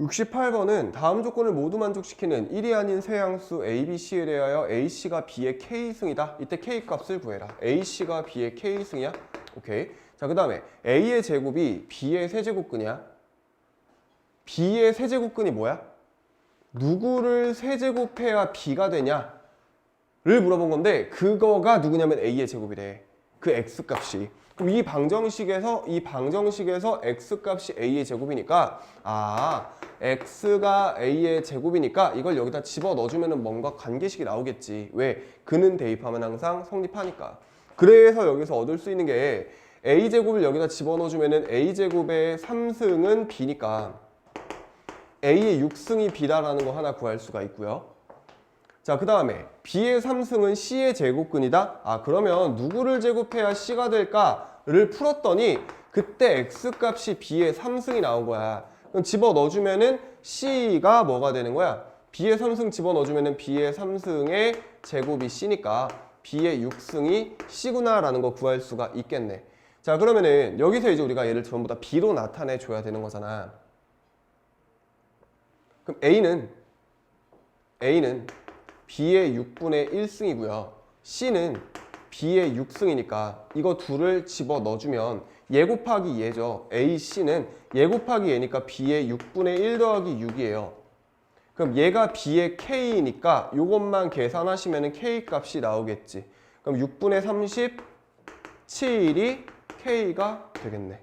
68번은 다음 조건을 모두 만족시키는 1이 아닌 세양수 A, B, C에 대하여 A씨가 B의 K승이다. 이때 K 값을 구해라. A씨가 B의 K승이야? 오케이. 자, 그 다음에 A의 제곱이 B의 세제곱근이야. B의 세제곱근이 뭐야? 누구를 세제곱해야 B가 되냐? 를 물어본 건데 그거가 누구냐면 A의 제곱이래. 그 X 값이. 그럼 이 방정식에서 이 방정식에서 X 값이 A의 제곱이니까 아 X가 A의 제곱이니까 이걸 여기다 집어 넣어주면은 뭔가 관계식이 나오겠지. 왜? 그는 대입하면 항상 성립하니까. 그래서 여기서 얻을 수 있는 게 A 제곱을 여기다 집어 넣어주면은 A 제곱의 3승은 B니까 A의 6승이 B다라는 거 하나 구할 수가 있고요. 자, 그 다음에 B의 3승은 C의 제곱근이다? 아, 그러면 누구를 제곱해야 C가 될까를 풀었더니 그때 X값이 B의 3승이 나온 거야. 그럼 집어 넣어주면은 C가 뭐가 되는 거야? B의 3승 집어 넣어주면은 B의 3승의 제곱이 C니까 B의 6승이 C구나라는 거 구할 수가 있겠네. 자, 그러면은 여기서 이제 우리가 얘를 전부 다 B로 나타내 줘야 되는 거잖아. 그럼 A는 A는 B의 6분의 1승이고요. C는 B의 6승이니까 이거 둘을 집어 넣어주면 얘 곱하기 얘죠. A, C는 얘 곱하기 얘니까 B의 6분의 1 더하기 6이에요. 그럼 얘가 B의 K니까 이것만 계산하시면 K 값이 나오겠지. 그럼 6분의 37이 K가 되겠네.